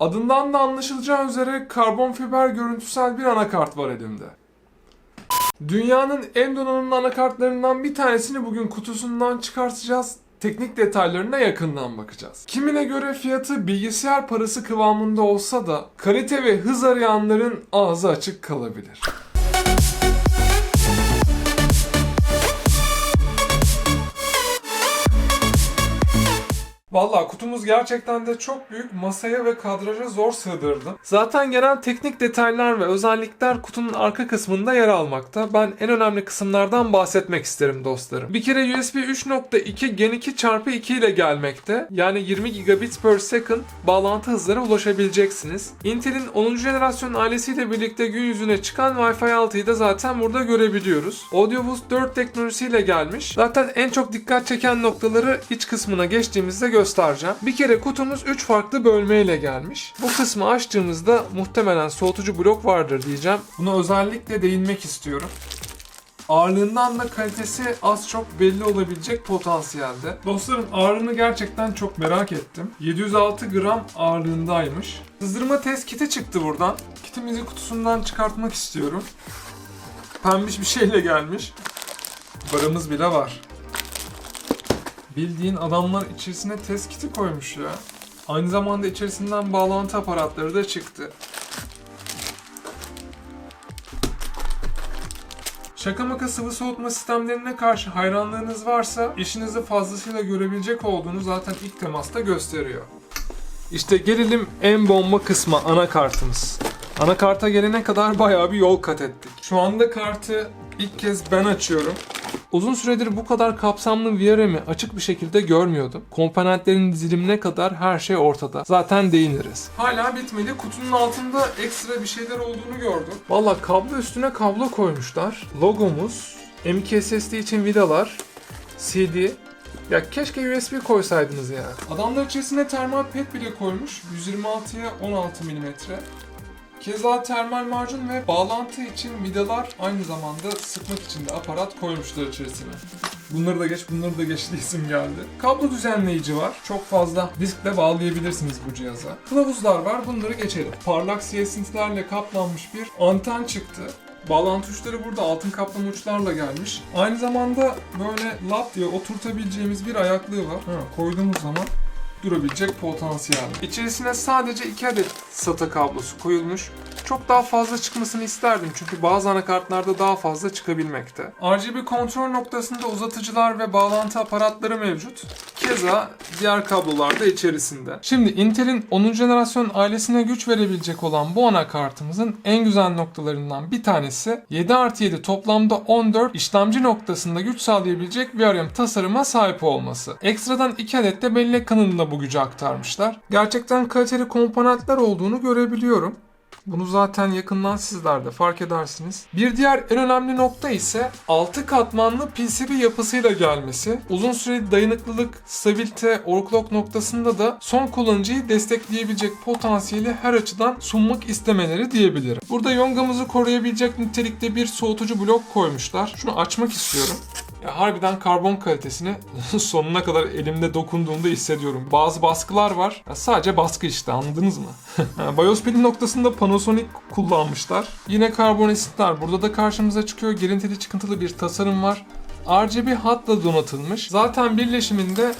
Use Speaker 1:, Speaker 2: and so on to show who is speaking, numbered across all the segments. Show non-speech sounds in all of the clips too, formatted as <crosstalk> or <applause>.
Speaker 1: Adından da anlaşılacağı üzere karbon fiber görüntüsel bir anakart var elimde. Dünyanın en donanımlı anakartlarından bir tanesini bugün kutusundan çıkartacağız. Teknik detaylarına yakından bakacağız. Kimine göre fiyatı bilgisayar parası kıvamında olsa da kalite ve hız arayanların ağzı açık kalabilir. Vallahi kutumuz gerçekten de çok büyük. Masaya ve kadraja zor sığdırdım. Zaten genel teknik detaylar ve özellikler kutunun arka kısmında yer almakta. Ben en önemli kısımlardan bahsetmek isterim dostlarım. Bir kere USB 3.2 Gen 2 çarpı 2 ile gelmekte. Yani 20 gigabit per second bağlantı hızlara ulaşabileceksiniz. Intel'in 10. jenerasyon ailesiyle birlikte gün yüzüne çıkan Wi-Fi 6'yı da zaten burada görebiliyoruz. AudioBoost 4 teknolojisiyle gelmiş. Zaten en çok dikkat çeken noktaları iç kısmına geçtiğimizde göstereceğim. Bir kere kutumuz 3 farklı bölmeyle gelmiş. Bu kısmı açtığımızda muhtemelen soğutucu blok vardır diyeceğim. Buna özellikle değinmek istiyorum. Ağırlığından da kalitesi az çok belli olabilecek potansiyelde. Dostlarım ağırlığını gerçekten çok merak ettim. 706 gram ağırlığındaymış. Sızdırma test kiti çıktı buradan. Kitimizi kutusundan çıkartmak istiyorum. Pembiş bir şeyle gelmiş. Barımız bile var. Bildiğin adamlar içerisine test kiti koymuş ya. Aynı zamanda içerisinden bağlantı aparatları da çıktı. Şaka maka sıvı soğutma sistemlerine karşı hayranlığınız varsa işinizi fazlasıyla görebilecek olduğunu zaten ilk temasta gösteriyor. İşte gelelim en bomba kısma anakartımız. Anakarta gelene kadar bayağı bir yol kat ettik. Şu anda kartı ilk kez ben açıyorum. Uzun süredir bu kadar kapsamlı VRM'i açık bir şekilde görmüyordum. Komponentlerin dizilimine kadar her şey ortada. Zaten değiniriz. Hala bitmedi. Kutunun altında ekstra bir şeyler olduğunu gördüm. Valla kablo üstüne kablo koymuşlar. Logomuz, M.2 SSD için vidalar, CD, ya keşke USB koysaydınız ya. Adamlar içerisine termal pet bile koymuş. 126'ya 16 mm. Keza termal macun ve bağlantı için vidalar aynı zamanda sıkmak için de aparat koymuşlar içerisine. Bunları da geç, bunları da geç isim geldi. Kablo düzenleyici var. Çok fazla diskle bağlayabilirsiniz bu cihaza. Kılavuzlar var, bunları geçelim. Parlak siyah esintilerle kaplanmış bir anten çıktı. Bağlantı uçları burada altın kaplama uçlarla gelmiş. Aynı zamanda böyle lap diye oturtabileceğimiz bir ayaklığı var. Ha, koyduğumuz zaman durabilecek potansiyel. İçerisine sadece 2 adet SATA kablosu koyulmuş. Çok daha fazla çıkmasını isterdim çünkü bazı anakartlarda daha fazla çıkabilmekte. RGB kontrol noktasında uzatıcılar ve bağlantı aparatları mevcut. Keza diğer kablolar da içerisinde. Şimdi Intel'in 10. jenerasyon ailesine güç verebilecek olan bu anakartımızın en güzel noktalarından bir tanesi 7 artı 7 toplamda 14 işlemci noktasında güç sağlayabilecek VRM tasarıma sahip olması. Ekstradan 2 adet de bellek kanalında bu gücü aktarmışlar. Gerçekten kaliteli komponentler olduğunu görebiliyorum. Bunu zaten yakından sizler de fark edersiniz. Bir diğer en önemli nokta ise 6 katmanlı PCB yapısıyla gelmesi. Uzun süreli dayanıklılık, stabilite, overclock noktasında da son kullanıcıyı destekleyebilecek potansiyeli her açıdan sunmak istemeleri diyebilirim. Burada yongamızı koruyabilecek nitelikte bir soğutucu blok koymuşlar. Şunu açmak istiyorum. Ya harbiden karbon kalitesini <laughs> sonuna kadar elimde dokunduğumda hissediyorum. Bazı baskılar var. Ya sadece baskı işte anladınız mı? <laughs> BIOS pili noktasında Panasonic kullanmışlar. Yine karbon esitler burada da karşımıza çıkıyor. Girintili çıkıntılı bir tasarım var. RGB hatla donatılmış. Zaten birleşiminde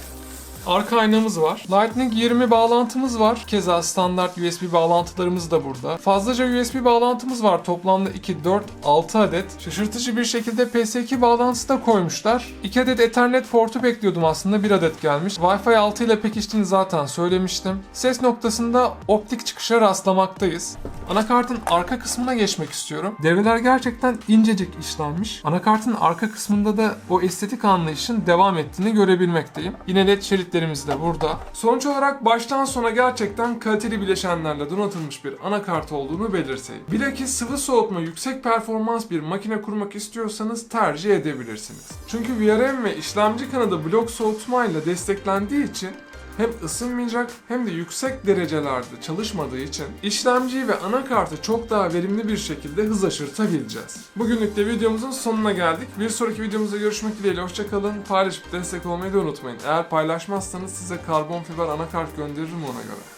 Speaker 1: Arka aynamız var. Lightning 20 bağlantımız var. Keza standart USB bağlantılarımız da burada. Fazlaca USB bağlantımız var. Toplamda 2, 4, 6 adet. Şaşırtıcı bir şekilde PS2 bağlantısı da koymuşlar. 2 adet Ethernet portu bekliyordum aslında. 1 adet gelmiş. Wi-Fi 6 ile pekiştiğini zaten söylemiştim. Ses noktasında optik çıkışa rastlamaktayız. Anakartın arka kısmına geçmek istiyorum. Devreler gerçekten incecik işlenmiş. Anakartın arka kısmında da o estetik anlayışın devam ettiğini görebilmekteyim. Yine led şeritlerimiz de burada. Sonuç olarak baştan sona gerçekten kaliteli bileşenlerle donatılmış bir anakart olduğunu belirteyim. Bilakis sıvı soğutma yüksek performans bir makine kurmak istiyorsanız tercih edebilirsiniz. Çünkü VRM ve işlemci kanadı blok soğutmayla desteklendiği için hem ısınmayacak hem de yüksek derecelerde çalışmadığı için işlemciyi ve anakartı çok daha verimli bir şekilde hız aşırtabileceğiz. Bugünlük de videomuzun sonuna geldik. Bir sonraki videomuzda görüşmek dileğiyle hoşçakalın. Paylaşıp destek olmayı da unutmayın. Eğer paylaşmazsanız size karbon fiber anakart gönderirim ona göre.